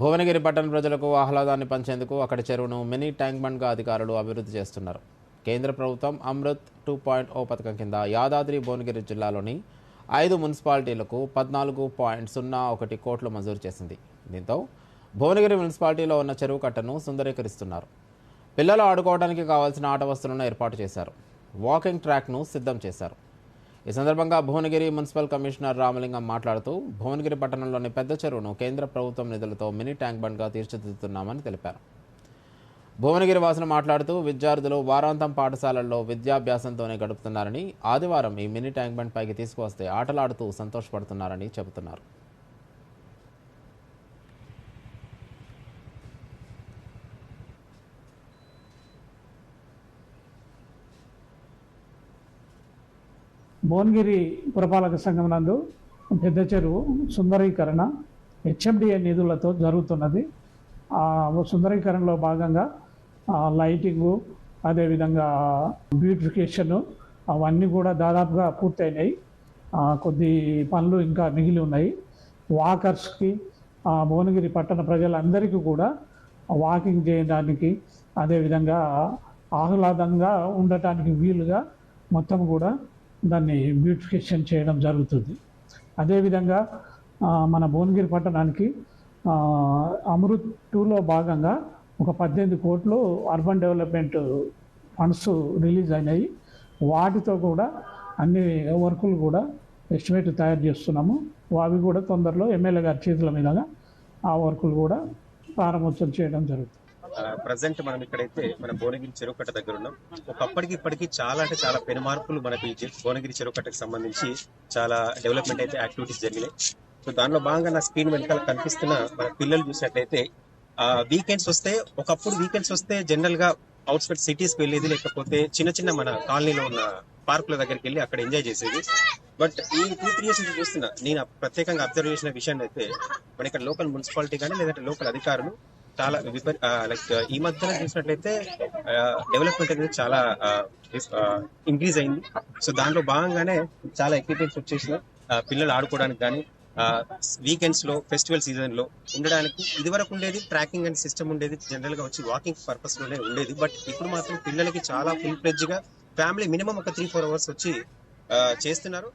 భువనగిరి పట్టణ ప్రజలకు ఆహ్లాదాన్ని పంచేందుకు అక్కడి చెరువును మినీ ట్యాంక్ బండ్గా అధికారులు అభివృద్ధి చేస్తున్నారు. కేంద్ర ప్రభుత్వం అమృత్ టూ పాయింట్ ఓ పథకం కింద యాదాద్రి భువనగిరి జిల్లాలోని ఐదు మున్సిపాలిటీలకు పద్నాలుగు పాయింట్ సున్నా ఒకటి కోట్లు మంజూరు చేసింది. దీంతో భువనగిరి మున్సిపాలిటీలో ఉన్న చెరువు కట్టను సుందరీకరిస్తున్నారు. పిల్లలు ఆడుకోవడానికి కావాల్సిన ఆట వస్తువులను ఏర్పాటు చేశారు. వాకింగ్ ట్రాక్ను సిద్ధం చేశారు. ఈ సందర్భంగా భువనగిరి మున్సిపల్ కమిషనర్ రామలింగం మాట్లాడుతూ భువనగిరి పట్టణంలోని పెద్ద చెరువును కేంద్ర ప్రభుత్వం నిధులతో మినీ ట్యాంక్ బండ్గా తీర్చిదిద్దుతున్నామని తెలిపారు. భువనగిరి వాసులు మాట్లాడుతూ విద్యార్థులు వారాంతం పాఠశాలల్లో విద్యాభ్యాసంతోనే గడుపుతున్నారని ఆదివారం ఈ మినీ ట్యాంక్ బండ్ పైకి తీసుకువస్తే ఆటలాడుతూ సంతోషపడుతున్నారని చెబుతున్నారు. భువనగిరి పురపాలక సంఘం నందు పెద్ద చెరువు సుందరీకరణ హెచ్ఎండిఏ నిధులతో జరుగుతున్నది. సుందరీకరణలో భాగంగా లైటింగు అదేవిధంగా బ్యూటిఫికేషను అవన్నీ కూడా దాదాపుగా పూర్తయినాయి. కొద్ది పనులు ఇంకా మిగిలి ఉన్నాయి. వాకర్స్కి భువనగిరి పట్టణ ప్రజలందరికీ కూడా వాకింగ్ చేయడానికి అదేవిధంగా ఆహ్లాదంగా ఉండటానికి వీలుగా మొత్తం కూడా దాన్ని బ్యూటిఫికేషన్ చేయడం జరుగుతుంది. అదేవిధంగా మన భువనగిరి పట్టణానికి అమృత్ టూలో భాగంగా ఒక పద్దెనిమిది కోట్లు అర్బన్ డెవలప్మెంట్ ఫండ్స్ రిలీజ్ అయినాయి. వాటితో కూడా అన్ని వర్కులు కూడా ఎస్టిమేట్ తయారు చేస్తున్నాము. అవి కూడా తొందరలో ఎమ్మెల్యే గారి చేతుల మీదుగా ఆ వర్కులు కూడా ప్రారంభోత్సవం చేయడం జరుగుతుంది. ప్రజెంట్ మనం ఇక్కడైతే మనం భువనగిరి చెరువుకట్ట దగ్గర ఉన్నాం. ఒకప్పటికి ఇప్పటికి చాలా అంటే చాలా పెను మార్పులు మనకి భువనగిరి చెరువుకట్టకు సంబంధించి చాలా డెవలప్మెంట్ అయితే యాక్టివిటీస్ జరిగినాయి. సో దానిలో భాగంగా నా స్క్రీన్ వెనకాల కనిపిస్తున్న మన పిల్లలు చూసినట్లయితే వీకెండ్స్ వస్తే ఒకప్పుడు వీకెండ్స్ వస్తే జనరల్గా అవుట్స్కట్ సిటీస్ వెళ్ళేది లేకపోతే చిన్న చిన్న మన కాలనీలో ఉన్న పార్కుల దగ్గరికి వెళ్ళి అక్కడ ఎంజాయ్ చేసేది. బట్ ఈ టూ త్రీ ఇయర్స్ నుంచి చూస్తున్నా నేను ప్రత్యేకంగా అబ్జర్వ్ చేసిన విషయాన్ని అయితే మన ఇక్కడ లోకల్ మున్సిపాలిటీ కానీ లేదంటే లోకల్ అధికారులు చాలా విపరీ లైక్ ఈ మధ్యన చూసినట్లయితే డెవలప్మెంట్ అనేది చాలా ఇంక్రీజ్ అయింది. సో దాంట్లో భాగంగానే చాలా ఎక్విప్మెంట్స్ వచ్చేసి పిల్లలు ఆడుకోవడానికి కానీ వీకెండ్స్లో ఫెస్టివల్ సీజన్లో ఉండడానికి ఇది వరకు ఉండేది ట్రాకింగ్ అండ్ సిస్టమ్ ఉండేది. జనరల్గా వచ్చి వాకింగ్ పర్పస్లోనే ఉండేది. బట్ ఇప్పుడు మాత్రం పిల్లలకి చాలా ఫుల్ ఫ్లెడ్జ్గా ఫ్యామిలీ మినిమం ఒక త్రీ ఫోర్ అవర్స్ వచ్చి చేస్తున్నారు.